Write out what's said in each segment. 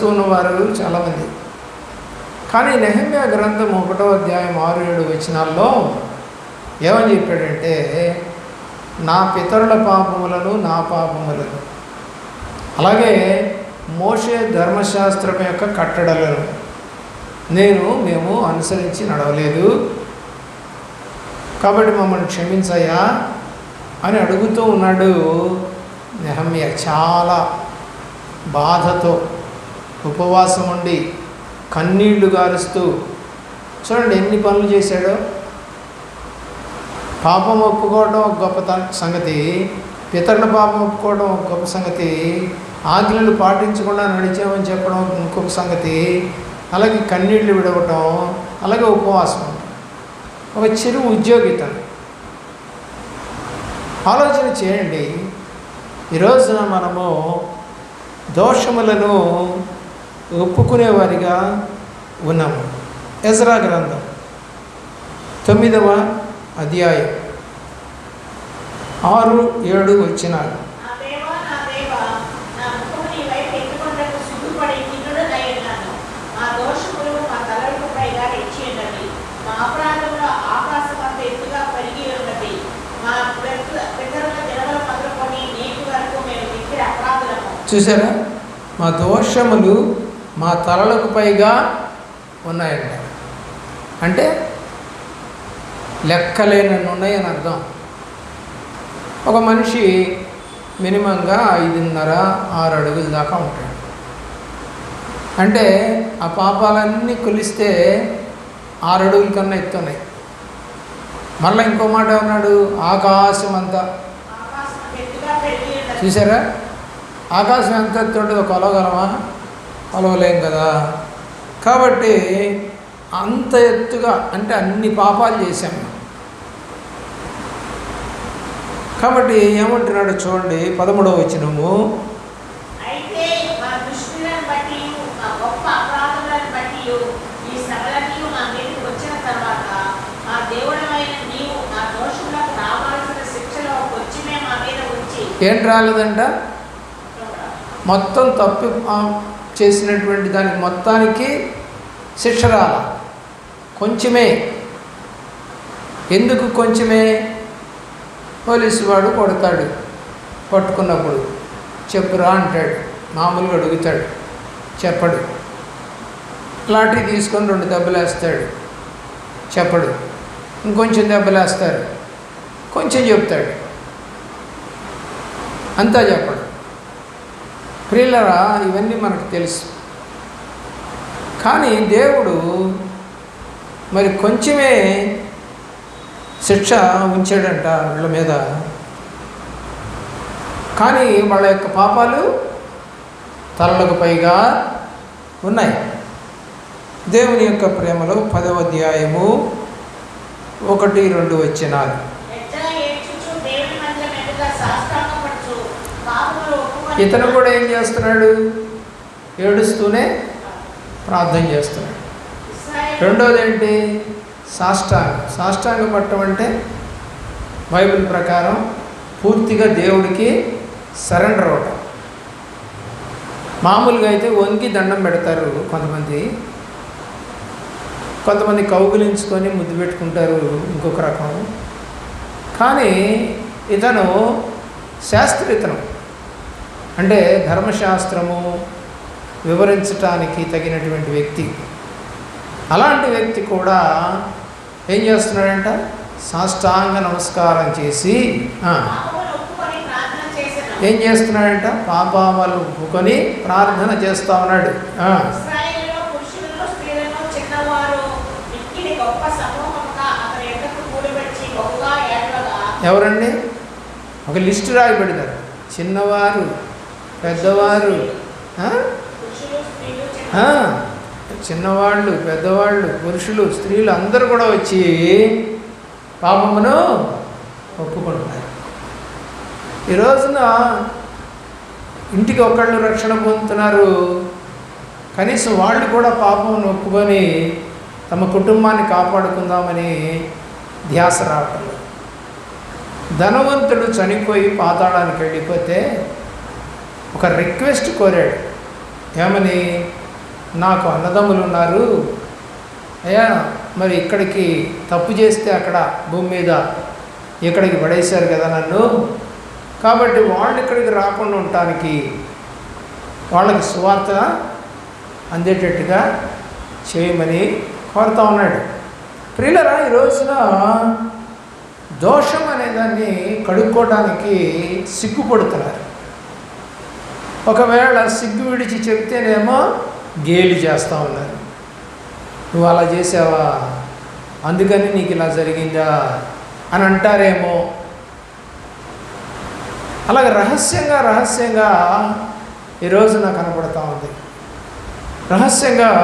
చేస్తూ ఉన్నవారు చాలామంది. కానీ నెహమ్యా గ్రంథం ఒకటో అధ్యాయం ఆరు ఏడు వచనాల్లో ఏమని చెప్పాడంటే నా పితరుల పాపములను నా పాపములను. అలాగే మోషే ధర్మశాస్త్రం యొక్క కట్టడలను నేను మేము అనుసరించి నడవలేదు. కాబట్టి మమ్మల్ని క్షమించయ్యా అని అడుగుతూ ఉన్నాడు నెహమ్య. చాలా బాధతో ఉపవాసం ఉండి కన్నీళ్ళు గారుస్తూ చూడండి ఎన్ని పనులు చేశాడో. పాపం ఒప్పుకోవడం ఒక గొప్ప సంగతి. పితరుల పాపం ఒప్పుకోవడం ఒక గొప్ప సంగతి. ఆజ్ఞలు పాటించకుండా నడిచామని చెప్పడం ఇంకొక సంగతి. అలాగే కన్నీళ్ళు విడవటం అలాగే ఉపవాసం. ఒక చిరు ఉద్యోగి ఆలోచన చేయండి. ఈరోజున మనము దోషములను ఒప్పుకునేవారిగా ఉన్నాము. ఎజ్రా గ్రంథం తొమ్మిదవ అధ్యాయం ఆరు ఏడు వచ్చినారు నా దేవా నా దేవా నా ముఖము నీ వైపు ఎత్తుకొనుటకు సిగ్గుపడి నిన్నుడనై ఉన్నాను మా దోషములు మా తలలకు పైగా రెచ్చి ఉన్నవి మా అపరాధములు ఆకాశమంత ఎత్తుగా పెరిగి ఉన్నవి మా పితరుల పితరుల దినముల మొదలుకొని నేటి వరకు మేము మిక్కిలి అపరాధులము. చూసారా? మా దోషములు మా తలలకు పైగా ఉన్నాయంట. అంటే లెక్కలేనన్ని ఉన్నాయని అర్థం. ఒక మనిషి మినిమంగా ఐదున్నర ఆరు అడుగుల దాకా ఉంటాడు. అంటే ఆ పాపాలన్నీ కొలిస్తే ఆరు అడుగుల కన్నా ఎత్తున్నాయి మళ్ళీ ఇంకో మాట ఉన్నాడు ఆకాశం అంతా. చూసారా? ఆకాశం ఎంత ఎత్తు ఉంటుందో కొలవగలమా? కొలవలేం కదా? కాబట్టి అంత ఎత్తుగా అంటే అన్ని పాపాలు చేశాం. కాబట్టి ఏమంటున్నాడు చూడండి పదమూడవ వచ్చినము ఏం రాలేదంట? మొత్తం తప్పు చేసినటువంటి దానికి మొత్తానికి శిక్ష రాల కొంచెమే. ఎందుకు కొంచెమే? పోలీసు వాడు కొడతాడు. పట్టుకున్నప్పుడు చెప్పురా అంటాడు. మామూలుగా అడుగుతాడు. చెప్పడు. లాటరీ తీసుకొని రెండు దెబ్బలు వేస్తాడు చెప్పడు. ఇంకొంచెం దెబ్బలేస్తారు. కొంచెం చెప్తాడు. అంతా చెప్పడు. ప్రియులరా ఇవన్నీ మనకు తెలుసు. కానీ దేవుడు మరి కొంచెమే శిక్ష ఉంచాడంట వీళ్ళ మీద. కానీ వాళ్ళ యొక్క పాపాలు తలలకు పైగా ఉన్నాయి. దేవుని యొక్క ప్రేమలో పదవ అధ్యాయము ఒకటి రెండు వచ్చినారు ఇతను కూడా ఏం చేస్తున్నాడు? ఏడుస్తూనే ప్రార్థన చేస్తున్నాడు. రెండోది ఏంటి సాష్టాంగం. సాష్టాంగ పట్టం అంటే బైబిల్ ప్రకారం పూర్తిగా దేవుడికి సరెండర్ అవటం మామూలుగా అయితే వంగి దండం పెడతారు కొంతమంది. కొంతమంది కౌగులించుకొని ముద్దు పెట్టుకుంటారు ఇంకొక రకం. కానీ ఇతను శాస్త్రితనం. అంటే ధర్మశాస్త్రము వివరించటానికి తగినటువంటి వ్యక్తి. అలాంటి వ్యక్తి కూడా ఏం చేస్తున్నాడంట? సాష్టాంగ నమస్కారం చేసి పాపములు. ఏం చేస్తున్నాడంట? పాపాలు ఒప్పుకొని ప్రార్థన చేస్తా ఉన్నాడు. ఎవరండి? ఒక లిస్టు రాయి పెడతారు చిన్నవారు పెద్దవారు. చిన్నవాళ్ళు పెద్దవాళ్ళు పురుషులు స్త్రీలు అందరూ కూడా వచ్చి పాపమును ఒప్పుకుంటున్నారు. ఈ రోజున ఇంటికి ఒకళ్ళు రక్షణ పొందుతున్నారు. కనీసం వాళ్ళు కూడా పాపం ఒప్పుకొని తమ కుటుంబాన్ని కాపాడుకుందామని ధ్యాస రావటం ధనవంతుడు చనిపోయి పాతాళానికి వెళ్ళిపోతే ఒక రిక్వెస్ట్ కోరాడు. ఏమని? నాకు అన్నదమ్ములు ఉన్నారు. అయ్యా మరి ఇక్కడికి తప్పు చేస్తే అక్కడ భూమి మీద ఇక్కడికి పడేశారు కదా నన్ను? కాబట్టి వాళ్ళు ఇక్కడికి రాకుండా ఉండటానికి వాళ్ళకి సువార్త అందేటట్టుగా చేయమని కోరుతా ఉన్నాడు. ప్రియులరా ఈ రోజున దోషం అనే దాన్ని కడుక్కోవడానికి సిగ్గుపడుతున్నారు. ఒకవేళ సిగ్గు విడిచి చెప్తేనేమో గేలి చేస్తూ ఉన్నారు. నువ్వు అలా చేసావా? అందుకని నీకు ఇలా జరిగిందా? అని అంటారేమో. అలాగే రహస్యంగా రహస్యంగా ఈరోజు నాకు కనపడతా ఉంది. రహస్యంగా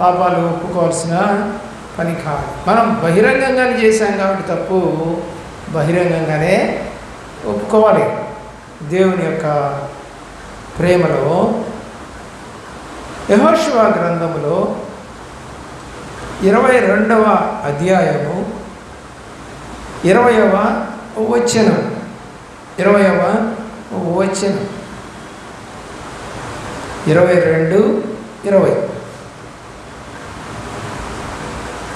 పాపాలు ఒప్పుకోవాల్సిన పని కాదు. మనం బహిరంగంగానే చేశాం కాబట్టి తప్పు బహిరంగంగానే ఒప్పుకోవాలి. దేవుని యొక్క ప్రేమలో యహోశివ గ్రంథములో ఇరవై రెండవ అధ్యాయము ఇరవయవ వచనం ఇరవయవ వచనం. ఇరవై రెండు ఇరవై.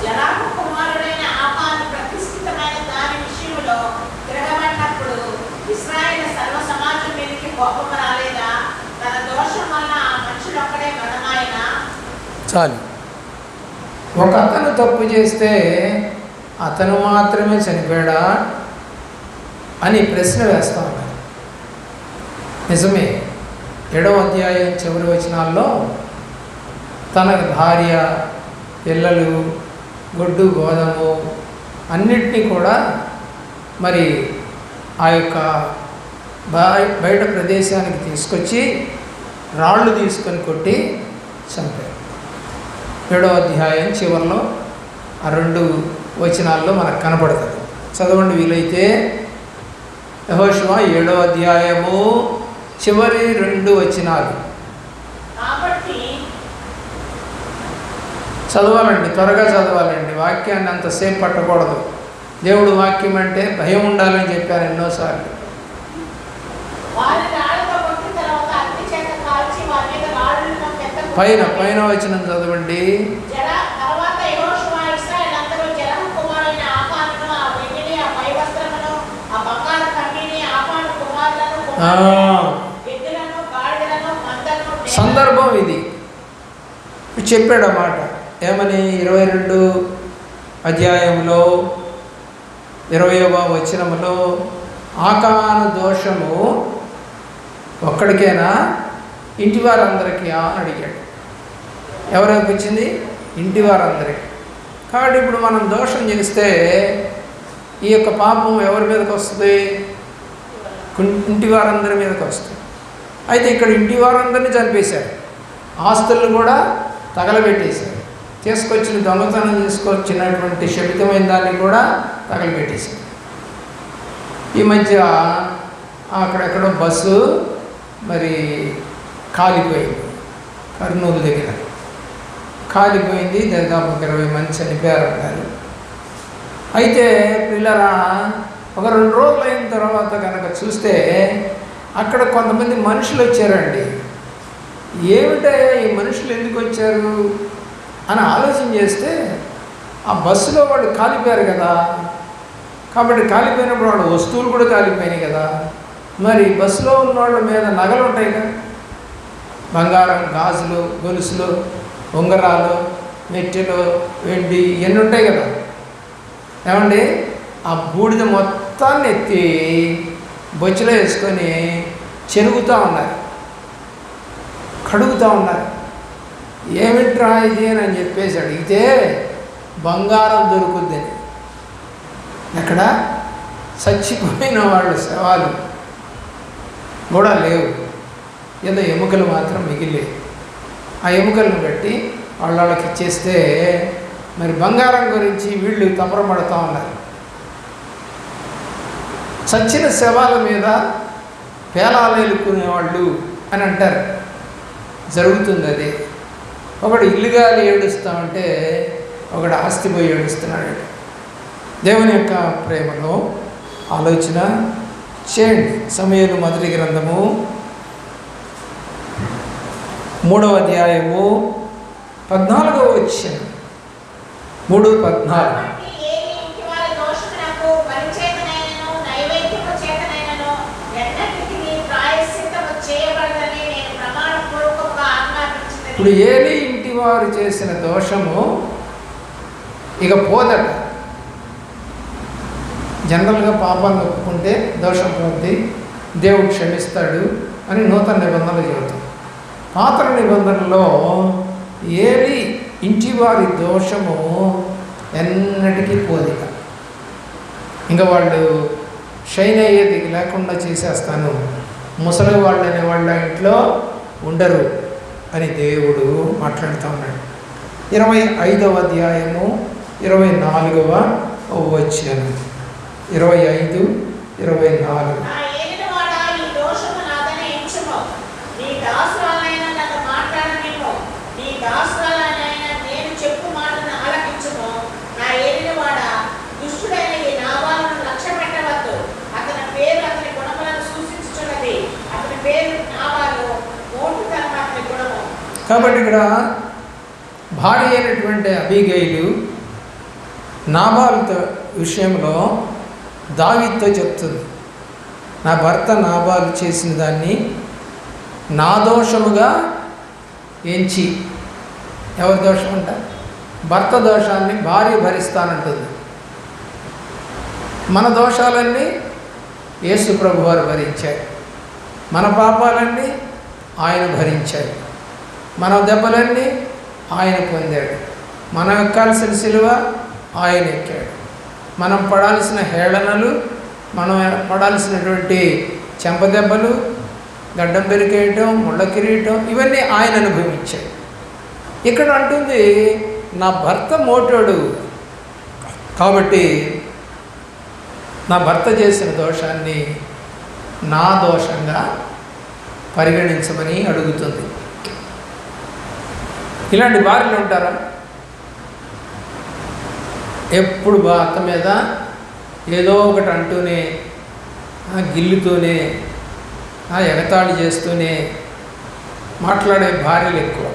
కోపం రాలేదు ఆపాను ప్రతిష్ఠితమైన దాని విషయంలో తిరగబడినప్పుడు ఇస్రాయేల్ సర్వ సమాజం మీదకి కోపం రాలేదా తన దోషం వల్ల ఆ మనుషులు ఒక్కడే గణమాయన చాలు. ఒక అతను తప్పు చేస్తే అతను మాత్రమే చనిపోయాడా అని ప్రశ్న వేస్తా ఉన్నారు. నిజమే ఏడవ అధ్యాయం చివరి వచనాల్లో తన భార్య పిల్లలు గొడ్డు గోధుమ అన్నిటినీ కూడా మరి ఆ యొక్క బయట ప్రదేశానికి తీసుకొచ్చి రాళ్ళు తీసుకొని కొట్టి చంపారు. ఏడో అధ్యాయం చివరిలో ఆ రెండు వచనాల్లో మనకు కనపడుతుంది. చదవండి వీలైతే. యహోశివ ఏడో అధ్యాయము చివరి రెండు వచనాలు. చదవాలండి త్వరగా చదవాలండి. వాక్యాన్ని అంతసేపు పట్టకూడదు. దేవుడు వాక్యం అంటే భయం ఉండాలని చెప్పాను ఎన్నోసార్లు వారి రాళ్ళతో కొట్టిన తర్వాత అగ్ని చేత కాల్చి వారి మీద రాళ్ళను పెద్ద పైన పైన వచనం చదవండి జర తర్వాత యెహోషువ ఇశ్రాయేలు అందరూ జరహు కుమారుడైన ఆపానును ఆ వెండిని ఆ పై వస్త్రమును ఆ బంగారు కన్నీని ఆపాను కుమారులను ఆ, ఎద్దులను గాడిదలను మందలను నేలను సందర్భం ఇది. చెప్పాడు ఆ మాట. ఏమని? ఇరవై రెండు అధ్యాయంలో ఇరవయవ వచనములో ఆకాను దోషము ఒక్కడికేనా? ఇంటి వారందరికీ అని అడిగాడు. ఎవరికి వచ్చింది? ఇంటి వారందరికీ. కాబట్టి ఇప్పుడు మనం దోషం చేస్తే ఈ యొక్క పాపం ఎవరి మీదకి వస్తుంది? ఇంటి వారందరి మీదకి వస్తుంది. అయితే ఇక్కడ ఇంటి వారందరినీ చంపేశారు. ఆస్తులను కూడా తగలబెట్టేశారు. తీసుకొచ్చిన దొంగతనం తీసుకొచ్చినటువంటి శపితమైన దాన్ని కూడా తగలబెట్టేశారు. ఈ మధ్య అక్కడెక్కడో బస్సు మరి కాలిపోయింది. కర్నూలు దగ్గర. కాలిపోయింది దాదాపు ఒక ఇరవై మంది చనిపోయారన్నారు. అంటారు అయితే పిల్లరా ఒక రెండు రోజులు అయిన తర్వాత కనుక చూస్తే అక్కడ కొంతమంది మనుషులు వచ్చారండి. ఏమిటయ్యా ఈ మనుషులు ఎందుకు వచ్చారు అని ఆలోచన చేస్తే ఆ బస్సులో వాళ్ళు కాలిపోయారు కదా. కాబట్టి కాలిపోయినప్పుడు వాళ్ళ వస్తువులు కూడా కాలిపోయినాయి కదా. మరి బస్సులో ఉన్న వాళ్ళ మీద నగలు ఉంటాయి కదా. బంగారం గాజులు గొలుసులు ఉంగరాలు మెట్టెలు వెండి ఇవన్నీ ఉంటాయి కదా. ఏమండి? ఆ బూడిద మొత్తాన్ని ఎత్తి బొచ్చులో వేసుకొని చెరుగుతూ ఉన్నారు. కడుగుతూ ఉన్నారు. ఏమిట్రా ఇది అని చెప్పేసి అడిగితే బంగారం దొరుకుద్దని. అక్కడ చచ్చిపోయిన వాళ్ళ శవాలు కూడా లేవు. ఏదో ఎముకలు మాత్రం మిగిలేవు ఆ ఎముకలను పెట్టి వాళ్ళ వాళ్ళకి ఇచ్చేస్తే మరి బంగారం గురించి వీళ్ళు తపరపడుతూ ఉన్నారు. చచ్చిన శవాల మీద పేలాలేలుకునేవాళ్ళు అని అంటారు. జరుగుతుంది అది. ఒకడు ఇల్లుగాలి ఏడుస్తామంటే ఒకడు ఆస్తి పోయి ఏడుస్తున్నాడు. దేవుని యొక్క ప్రేమలో ఆలోచన చేయండి. సమయలు మొదటి గ్రంథము మూడవ అధ్యాయము పద్నాలుగవ వచ్చిన మూడు పద్నాలుగు. ఇప్పుడు ఏలి ఇంటి వారు చేసిన దోషము ఇక పోదట. జనరల్గా పాపాన్ని ఒప్పుకుంటే దోషం పోద్ది. దేవుడు క్షమిస్తాడు అని నూతన నిబంధనలు చెబుతాడు పాత నిబంధనలో ఏలి ఇంటి వారి దోషము ఎన్నటికీ పోదిక. ఇంకా వాళ్ళు షైన్ అయ్యేది లేకుండా చేసేస్తాను. ముసలి వాళ్ళు అనే వాళ్ళ ఇంట్లో ఉండరు అని దేవుడు మాట్లాడుతూ ఉన్నాడు. ఇరవై ఐదవ అధ్యాయము ఇరవై నాలుగవ వచ్చాను ఇరవై ఐదు ఇరవై నాలుగు నా ఏలినవాడా ఈ దోషము నాదని ఎంచుము నీ దాసురాలైన నన్ను మాట్లాడనిమ్ము నీ దాసురాలైన నేను చెప్పు మాటను ఆలకించుము నా ఏలినవాడా దుష్టుడైన ఈ నావాలను లక్ష్య పెట్టవద్దు అతని పేరు అతని గుణములను సూచించుచున్నది అతని పేరు నావాలు మోటుతనం అతని గుణము కాబట్టి ఇక్కడ భార్య అయినటువంటి అబిగైలు నాబాలుతో విషయంలో దావీతో చెప్తుంది. నా భర్త నాబాలు చేసిన దాన్ని నా దోషముగా ఎంచి. ఎవరి దోషం అంట? భర్త దోషాన్ని భార్య భరిస్తానంటుంది. మన దోషాలన్నీ యేసు ప్రభు వారు భరించారు. మన పాపాలన్నీ ఆయన భరించారు. మన దెబ్బలన్నీ ఆయన పొందాడు. మనం ఎక్కాల్సిన సిలువ ఆయన ఎక్కాడు. మనం పడాల్సిన హేళనలు మనం పడాల్సినటువంటి చెంపదెబ్బలు గడ్డం పెరికేయటం ముళ్ళ కిరీయటం ఇవన్నీ ఆయన అనుభవించాడు. ఇక్కడ అంటుంది నా భర్త మోటాడు. కాబట్టి నా భర్త చేసిన దోషాన్ని నా దోషంగా పరిగణించమని అడుగుతుంది. ఇలాంటి భార్యలు ఉంటారా? ఎప్పుడు భర్త మీద ఏదో ఒకటి అంటూనే ఆ, గిల్లుతూనే ఆ, ఎగతాళి చేస్తూనే మాట్లాడే భార్యలు ఎక్కువ.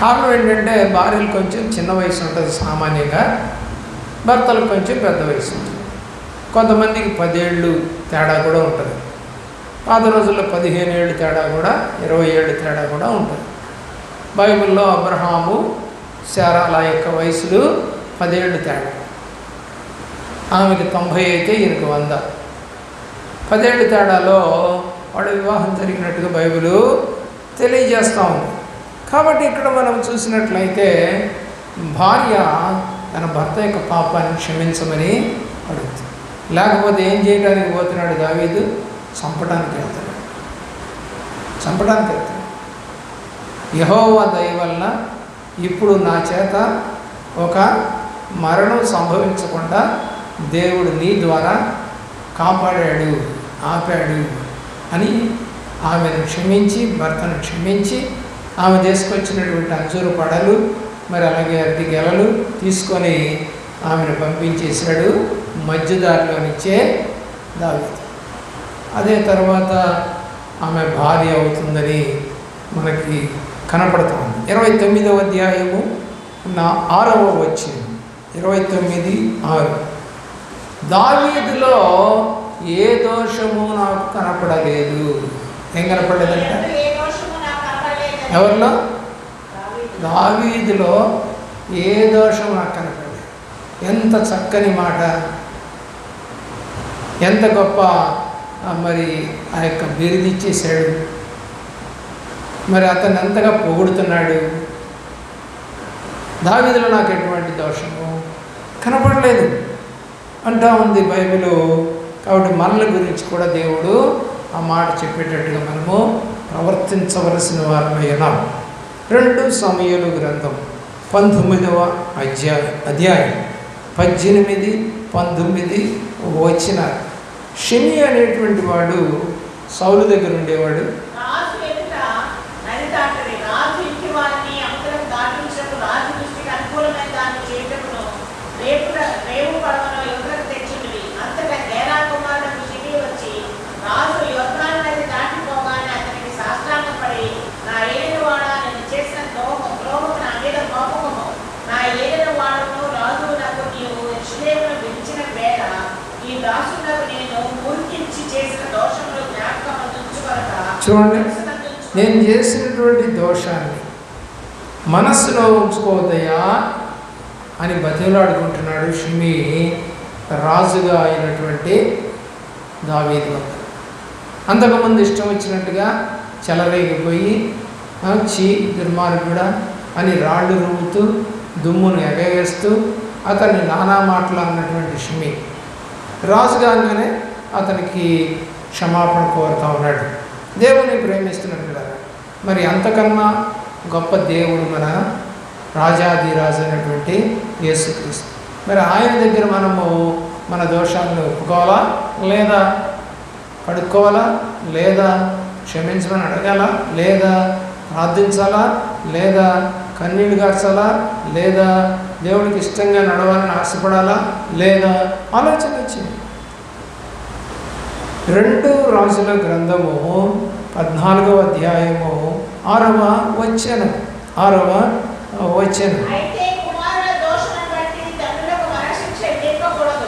కారణం ఏంటంటే భార్యలు కొంచెం చిన్న వయసు ఉంటుంది సామాన్యంగా భర్తలు కొంచెం పెద్ద వయసు ఉంటుంది. కొంతమందికి పదేళ్ళు తేడా కూడా ఉంటుంది. పాత రోజుల్లో పదిహేను ఏళ్ళు తేడా కూడా ఇరవై ఏళ్ళు తేడా కూడా ఉంటుంది. బైబిల్లో అబ్రహాము శారాల యొక్క వయసులు పదేళ్ళు తేడా. ఆమెకి తొంభై అయితే ఈయనకు వంద. పదేళ్ళు తేడాలో వాడు వివాహం జరిగినట్టుగా బైబిలు తెలియజేస్తూ ఉంది. కాబట్టి ఇక్కడ మనం చూసినట్లయితే భార్య తన భర్త యొక్క పాపాన్ని క్షమించమని అడుగుతుంది. లేకపోతే ఏం చేయడానికి పోతున్నాడు దావీదు? చంపడానికి వెళ్తాడు. చంపడానికి వెళ్తాడు. యహోవ దయ వల్ల ఇప్పుడు నా చేత ఒక మరణం సంభవించకుండా దేవుడు నీ ద్వారా కాపాడాడు ఆపాడు అని ఆమెను క్షమించి భర్తను క్షమించి ఆమె తీసుకొచ్చినటువంటి అంజూరు పడలు మరి అలాగే అరటి గెలలు తీసుకొని ఆమెను పంపించేశాడు మధ్యదారిలోనిచ్చే దావీదు. అదే తర్వాత ఆమె భార్య అవుతుందని మనకి కనపడుతుంది. ఇరవై తొమ్మిదవ అధ్యాయము నా ఆరవ వచ్చింది ఇరవై తొమ్మిది ఆరు. దావీదులో ఏ దోషము నాకు కనపడలేదు. ఏం కనపడలేదంట? ఎవరిలో? దావీదులో ఏ దోషం నాకు కనపడలేదు. ఎంత చక్కని మాట. ఎంత గొప్ప మరి ఆ యొక్క బిరుదిచ్చేశాడు మరి అతను అంతగా పొగుడుతున్నాడు. దావీదులో నాకు ఎటువంటి దోషము కనపడలేదు. అంటా ఉంది బైబిల్. కాబట్టి మనల గురించి కూడా దేవుడు ఆ మాట చెప్పేటట్టుగా మనము ప్రవర్తించవలసిన వారమైనా రెండు సమయలు గ్రంథం పంతొమ్మిదవ అధ్యాయ అధ్యాయం పద్దెనిమిది పంతొమ్మిది వచ్చిన షమి అనేటువంటి వాడు సౌలు దగ్గర ఉండేవాడు. చూడండి. నేను చేసినటువంటి దోషాన్ని మనస్సులో ఉంచుకోవద్దయ్యా అని బతిలాడుకుంటున్నాడు షిమి రాజుగా అయినటువంటి దావీదు వద్ద అంతకుముందు ఇష్టం వచ్చినట్టుగా చెలరేగిపోయి చీ దుర్మార్గుడా అని రాళ్ళు రువ్వుతూ దుమ్మును ఎగవేస్తూ అతన్ని నానా మాటలు అన్నటువంటి షిమి రాజుగానే అతనికి క్షమాపణ కోరుతా ఉన్నాడు దేవుని ప్రేమిస్తున్నాడు కదా. మరి అంతకన్నా గొప్ప దేవుడు మన రాజాదిరాజు అయినటువంటి యేసుక్రీస్తు. మరి ఆయన దగ్గర మనము మన దోషాలను ఒప్పుకోవాలా? లేదా పడుకోవాలా? లేదా క్షమించమని అడగాలా? లేదా ప్రార్థించాలా? లేదా కన్నీళ్ళు గార్చాలా? లేదా దేవుడికి ఇష్టంగా నడవాలని ఆశపడాలా? లేదా ఆలోచన వచ్చింది రెండు రాజుల గ్రంథము పద్నాలుగవ అధ్యాయము ఆరవ వచ్చను ఆరవ వచ్చను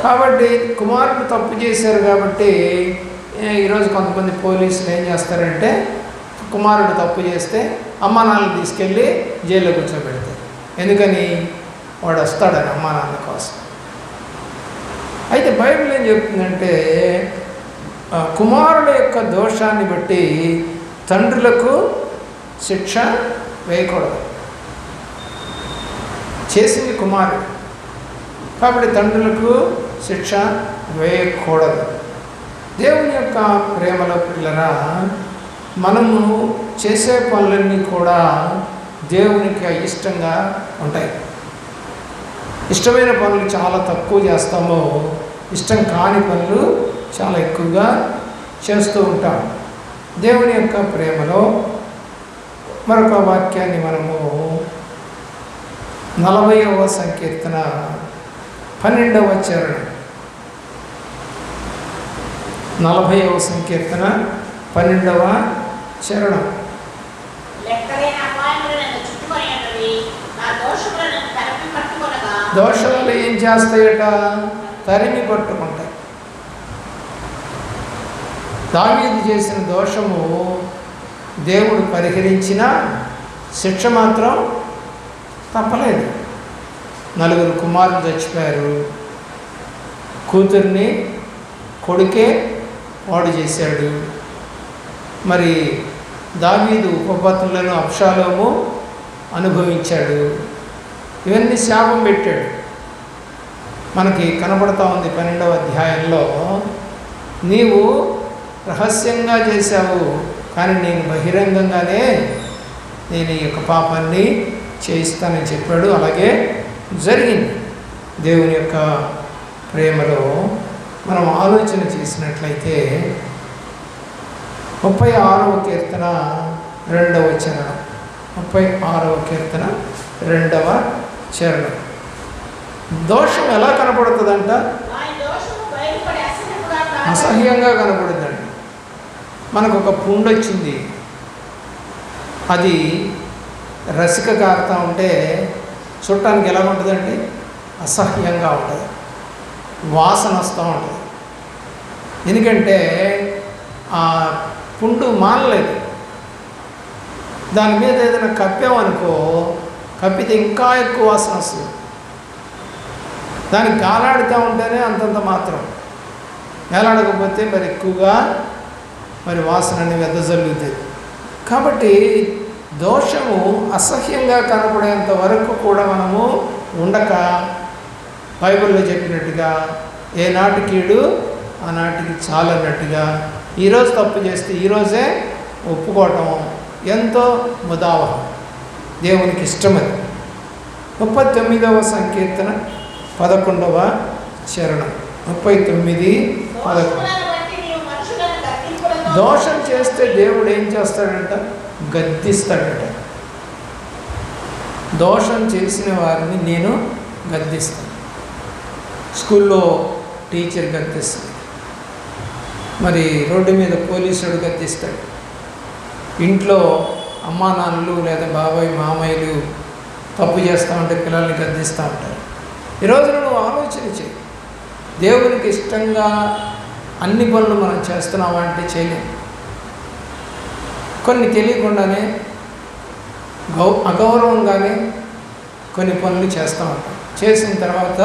కాబట్టి కుమారుడు తప్పు చేశారు కాబట్టి ఈరోజు కొంతమంది పోలీసులు ఏం చేస్తారంటే కుమారుడు తప్పు చేస్తే అమ్మా నాన్నలు తీసుకెళ్ళి జైల్లో కూర్చోబెడతారు. ఎందుకని? వాడు వస్తాడని అమ్మా నాన్న కోసం. అయితే బైబిల్ ఏం చెప్తుందంటే కుమారుల యొక్క దోషాన్ని బట్టి తండ్రులకు శిక్ష వేయకూడదు. చేసింది కుమారుడు. కాబట్టి తండ్రులకు శిక్ష వేయకూడదు. దేవుని యొక్క ప్రేమలో పిల్లరా మనము చేసే పనులన్నీ కూడా దేవునికి ఇష్టంగా ఉంటాయి. ఇష్టమైన పనులు చాలా తక్కువ చేస్తాము. ఇష్టం కాని పనులు చాలా ఎక్కువగా చేస్తూ ఉంటాం. దేవుని యొక్క ప్రేమలో మరొక వాక్యాన్ని మనము నలభైవ సంకీర్తన పన్నెండవ చరణం. నలభైవ సంకీర్తన పన్నెండవ చరణం. దోషాలు ఏం చేస్తాయట? తరిమి పట్టుకుంటాయి దావీదు చేసిన దోషము దేవుడు పరిహరించిన శిక్ష మాత్రం తప్పలేదు. నలుగురు కుమారులు చచ్చిపోయారు. కూతుర్ని కొడుకే వాడు చేశాడు. మరి దావీదు ఉపపత్నులను అప్షాలోము అనుభవించాడు. ఇవన్నీ శాపం పెట్టాడు. మనకి కనబడతా ఉంది పన్నెండవ అధ్యాయంలో నీవు రహస్యంగా చేశావు. కానీ నేను బహిరంగంగానే నేను ఈ యొక్క పాపాన్ని చేయిస్తానని చెప్పాడు. అలాగే జరిగింది. దేవుని యొక్క ప్రేమలో మనం ఆలోచన చేసినట్లయితే ముప్పై ఆరవ కీర్తన రెండవ చరణం. ముప్పై ఆరవ కీర్తన రెండవ చరణం. దోషం ఎలా కనపడుతుందంట. అసహ్యంగా కనపడుతుందండి మనకు ఒక పుండు వచ్చింది అది రసిక కారుతూ ఉంటే చూడటానికి ఎలా ఉంటుందండి? అసహ్యంగా ఉంటుంది. వాసన వస్తూ ఉంటుంది. ఎందుకంటే ఆ పుండు మానలేదు. దాని మీద ఏదైనా కప్పామనుకో కప్పితే ఇంకా ఎక్కువ వాసన వస్తుంది. దానికి గాలాడుతూ ఉంటేనే అంతంత మాత్రం. వేలాడకపోతే మరి ఎక్కువగా మరి వాసనని వెదజల్లుతుంది కాబట్టి దోషము అసహ్యంగా కనపడేంత వరకు కూడా మనము ఉండక బైబిల్లో చెప్పినట్టుగా ఏ నాటికీడు ఆ నాటికి చాలన్నట్టుగా ఈరోజు తప్పు చేస్తే ఈరోజే ఒప్పుకోవటం ఎంతో ముదావహం. దేవునికి ఇష్టమది ముప్పై తొమ్మిదవ సంకీర్తన పదకొండవ చరణం. ముప్పై తొమ్మిది పదకొండు. దోషం చేస్తే దేవుడు ఏం చేస్తాడంట? గద్దిస్తాడట. దోషం చేసిన వారిని నేను గద్దిస్తాను. స్కూల్లో టీచర్ గద్దిస్తుంది మరి రోడ్డు మీద పోలీసుడు గద్దిస్తాడు. ఇంట్లో అమ్మా నాన్నలు లేదా బాబాయ్ మామయ్యలు తప్పు చేస్తూ ఉంటే పిల్లల్ని గద్దిస్తూ ఉంటారు. ఈరోజు నువ్వు ఆలోచన చేయి. దేవునికి ఇష్టంగా అన్ని పనులు మనం చేస్తున్నామా అంటే చేయలేము కొన్ని తెలియకుండానే గౌ అగౌరవంగానే కొన్ని పనులు చేస్తూ. ఉంటాం చేసిన తర్వాత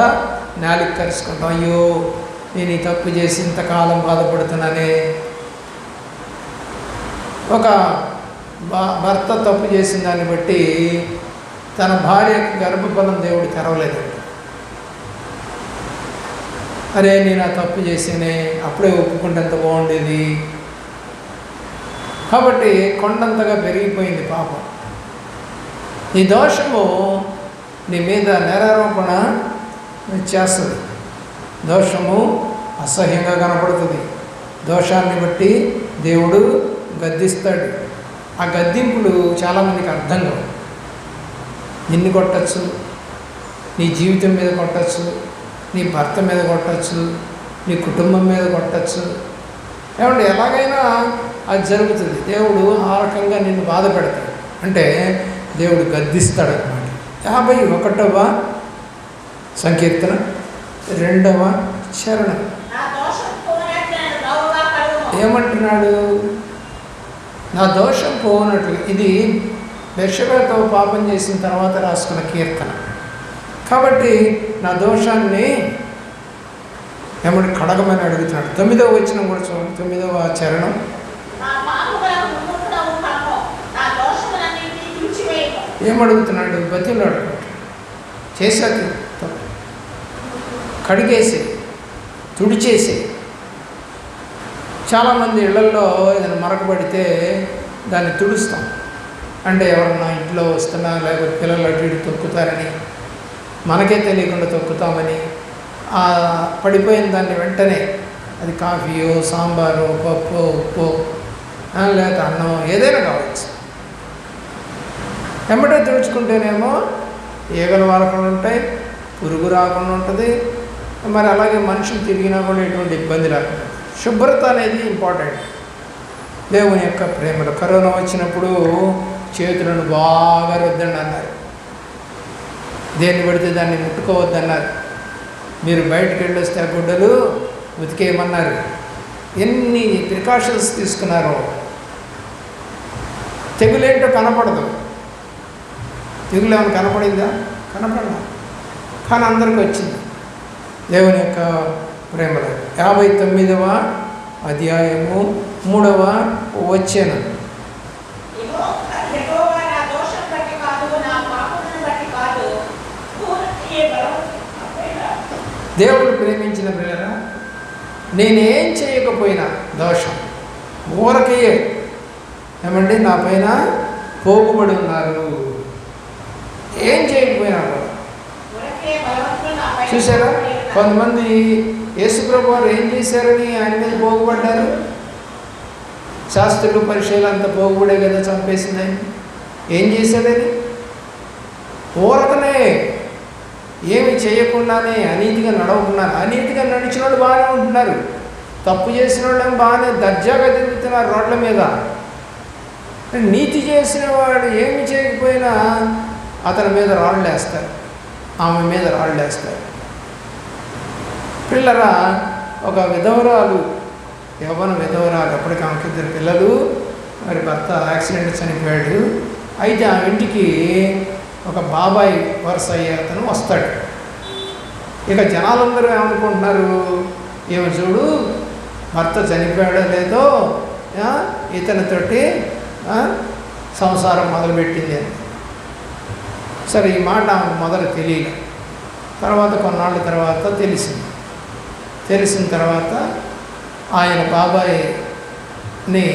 నేలకి కలుసుకుంటాం. అయ్యో నేను ఈ తప్పు చేసి ఇంతకాలం బాధపడుతున్నానే. ఒక భర్త తప్పు చేసిన దాన్ని బట్టి తన భార్యకు గర్భఫలం దేవుడు తెరవలేదండి అరే నేను ఆ తప్పు చేసేనే అప్పుడే ఒప్పుకుంటే ఎంత బాగుండేది. కాబట్టి కొండంతగా పెరిగిపోయింది పాపం. ఈ దోషము నీ మీద నేరారోపణ చేస్తుంది. దోషము అసహ్యంగా కనపడుతుంది. దోషాన్ని బట్టి దేవుడు గద్దిస్తాడు. ఆ గద్దింపులు చాలామందికి అర్థం కావు. నిన్ను కొట్టచ్చు. నీ జీవితం మీద కొట్టచ్చు. నీ భర్త మీద కొట్టచ్చు నీ కుటుంబం మీద కొట్టచ్చు. ఏమంటే ఎలాగైనా అది జరుగుతుంది. దేవుడు ఆ రకంగా నిన్ను బాధ పెడతాడు. అంటే దేవుడు గద్దిస్తాడు అనమాట యాభై ఒకటవ సంకీర్తన రెండవ చరణం. ఏమంటున్నాడు? నా దోషం పోనట్లు. ఇది బెర్షబతో పాపం చేసిన తర్వాత రాసుకున్న కీర్తన. కాబట్టి నా దోషాన్ని ఏమంటే కడగమని అడుగుతున్నాడు. తొమ్మిదవ వచ్చిన కూడా చూడండి. తొమ్మిదవ చరణం. ఏమడుగుతున్నాడు బతిలో అడుగుతాడు చేశాక కడిగేసి తుడిచేసి చాలామంది ఇళ్ళల్లో ఏదైనా మరకబడితే దాన్ని తుడుస్తాం. అంటే ఎవరన్నా ఇంట్లో వస్తున్నా లేకపోతే పిల్లలు అటు ఇటు తొక్కుతారని మనకే తెలియకుండా తొక్కుతామని ఆ పడిపోయిన దాన్ని వెంటనే అది కాఫీయో సాంబారో పప్పు ఉప్పు లేకపోతే అన్నం ఏదైనా కావచ్చు. వెంబడే తుడుచుకుంటేనేమో ఈగలు వారకుండా ఉంటాయి పురుగు రాకుండా ఉంటుంది. మరి అలాగే మనుషులు తిరిగినా కూడా ఎటువంటి ఇబ్బంది రాకుండా శుభ్రత అనేది ఇంపార్టెంట్. దేవుని యొక్క ప్రేమలో కరోనా వచ్చినప్పుడు చేతులను బాగా రుద్దండి అన్నారు. దేన్ని పడితే దాన్ని ముట్టుకోవద్దన్నారు. మీరు బయటకు వెళ్ళొస్తే ఆ గుడ్డలు ఉతికేయమన్నారు. ఎన్ని ప్రికాషన్స్ తీసుకున్నారో. తెగులేంటో కనపడదు. తెగులు ఏమైనా కనపడిందా? కనపడదా కానీ అందరికీ వచ్చింది. దేవుని యొక్క ప్రేమలో. యాభై తొమ్మిదవ అధ్యాయము మూడవ వచ్చాను ఇగో, యెహోవా నా దోషం బట్టి కాదు, నా పాపములను బట్టి కాదు, పూర్తియే బలవంతుడైన దేవుడు ప్రేమించిన పిల్లరా నేనేం చేయకపోయినా దోషం. ఊరకే ఏమంటే నా పైన పోగుబడి ఉన్నారు. ఏం చేయకపోయినా కూడా. చూసారా కొంతమంది యేసుప్రభు వారు ఏం చేశారని ఆయన మీద పోగుపడ్డారు శాస్త్రులు పరిచయాలు అంత పోగుబడే కదా చంపేసింది ఆయన. ఏం చేశాడని ఊరకనే. ఏమి చేయకుండానే అనీతిగా నడవకున్నారు. అనీతిగా నడిచిన వాళ్ళు బాగానే ఉంటున్నారు. తప్పు చేసిన వాళ్ళు బాగానే దర్జాగా తిరుగుతున్నారు రోడ్ల మీద. నీతి చేసిన వాడు ఏమి చేయకపోయినా అతని మీద రాళ్ళు వేస్తారు. ఆమె మీద రాళ్ళు వేస్తారు. పిల్లరా ఒక విధవరాలు యవ్వన విధవరాలు అప్పటికి ఆమెకి ఇద్దరు పిల్లలు. మరి భర్త యాక్సిడెంట్ చనిపోయాడు. అయితే ఆ ఇంటికి ఒక బాబాయ్ వరుస అయ్యే అతను వస్తాడు. ఇక జనాలందరూ ఏమనుకుంటున్నారు? ఏమి చూడు భర్త చనిపోయాడో లేదో ఇతనితోటి సంసారం మొదలుపెట్టింది అని. సరే ఈ మాట ఆమెకు మొదలు తెలియదు తర్వాత కొన్నాళ్ళ తర్వాత తెలిసింది. తెలిసిన తర్వాత ఆయన బాబాయ్ని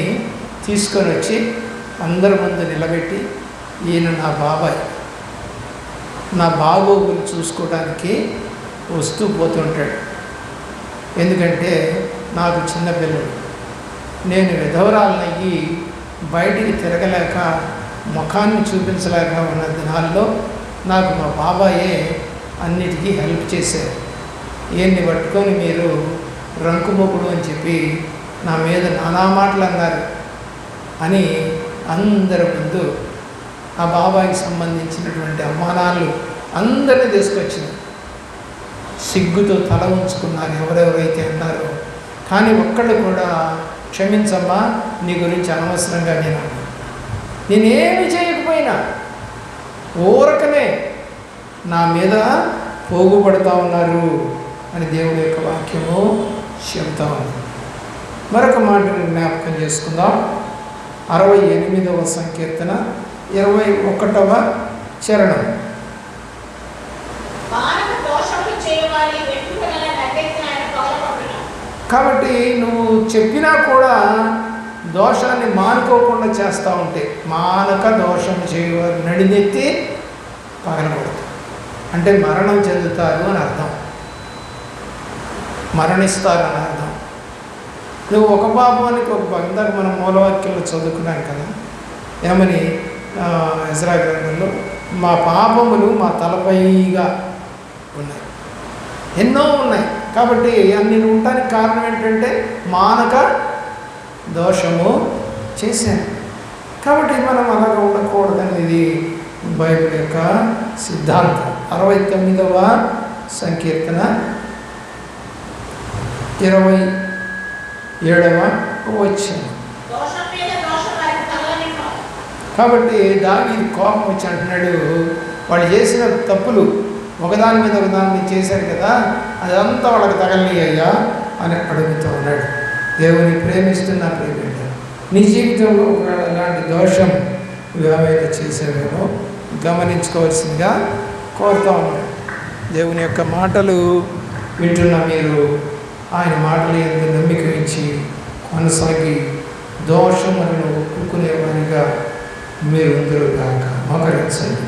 తీసుకొని వచ్చి అందరి ముందు నిలబెట్టి ఈయన నా బాబాయ్. నా బాగోగులు చూసుకోవడానికి వస్తూ పోతుంటాడు. ఎందుకంటే నాకు చిన్న పిల్లలు. నేను విధవరాలనయ్యి బయటికి తిరగలేక ముఖాన్ని చూపించలేక ఉన్న దినాల్లో నాకు మా బాబాయే అన్నిటికీ హెల్ప్ చేశారు. ఈయన్ని పట్టుకొని మీరు రంకుమొగుడు అని చెప్పి నా మీద నానా మాటలు అన్నారు అని అందరి ముందు ఆ బాబాయికి సంబంధించినటువంటి అవమానాలు అందరినీ తీసుకొచ్చింది సిగ్గుతో తల ఉంచుకున్నారు ఎవరెవరైతే అన్నారో. కానీ ఒక్కళ్ళు కూడా క్షమించమ్మా నీ గురించి అనవసరంగా నేను నేనేమి చేయకపోయినా ఊరకనే నా మీద పోగుపడతా ఉన్నారు అని దేవుడి యొక్క వాక్యము చెబుతా ఉంది. మరొక మాటను జ్ఞాపకం చేసుకుందాం. అరవై ఎనిమిదవ సంకీర్తన. ఇరవై ఒకటవ చరణం. కాబట్టి నువ్వు చెప్పినా కూడా దోషాన్ని మానుకోకుండా చేస్తూ ఉంటే మానక దోషం చేయవారు నడినెత్తి పగలబడుతుంది అంటే మరణం చెందుతారు అని అర్థం. మరణిస్తారు అని అర్థం. నువ్వు ఒక పాపానికి ఒక పాపం ఇందాక మనం మూలవాక్యంలో చదువుకున్నాం కదా. ఏమని? ఆ, గ్రంథంలో మా పాపములు మా తలపైగా ఉన్నాయి. ఎన్నో ఉన్నాయి. కాబట్టి అన్ని ఉండటానికి కారణం ఏంటంటే మానక దోషము చేశాను. కాబట్టి మనం అలాగ ఉండకూడదనేది బైబిల్ యొక్క సిద్ధాంతం. అరవై తొమ్మిదవ సంకీర్తన ఇరవై ఏడవ వచ్చింది దోషం మీద దోషం వారికి తగలనివ్వను కాబట్టి దాని కోపం వచ్చి అంటున్నాడు వాళ్ళు చేసిన తప్పులు ఒకదాని మీద ఒకదాని మీద చేశారు కదా అదంతా వాళ్ళకి తగలని అయ్యా అని అడుగుతూ ఉన్నాడు. దేవుని ప్రేమిస్తున్న ప్రేమింట నీ జీవితంలో ఒకవేళ ఇలాంటి దోషం ఏమైనా చేసేవేమో గమనించుకోవాల్సిందిగా కోరుతూ ఉన్నాడు. దేవుని యొక్క మాటలు వింటున్న మీరు ఆయన మాటలు ఎందు నమ్మిక ఇచ్చి కొనసాగి దోషములను ఒప్పుకునేవారిగా మీరు అందరూ కాక మకరించండి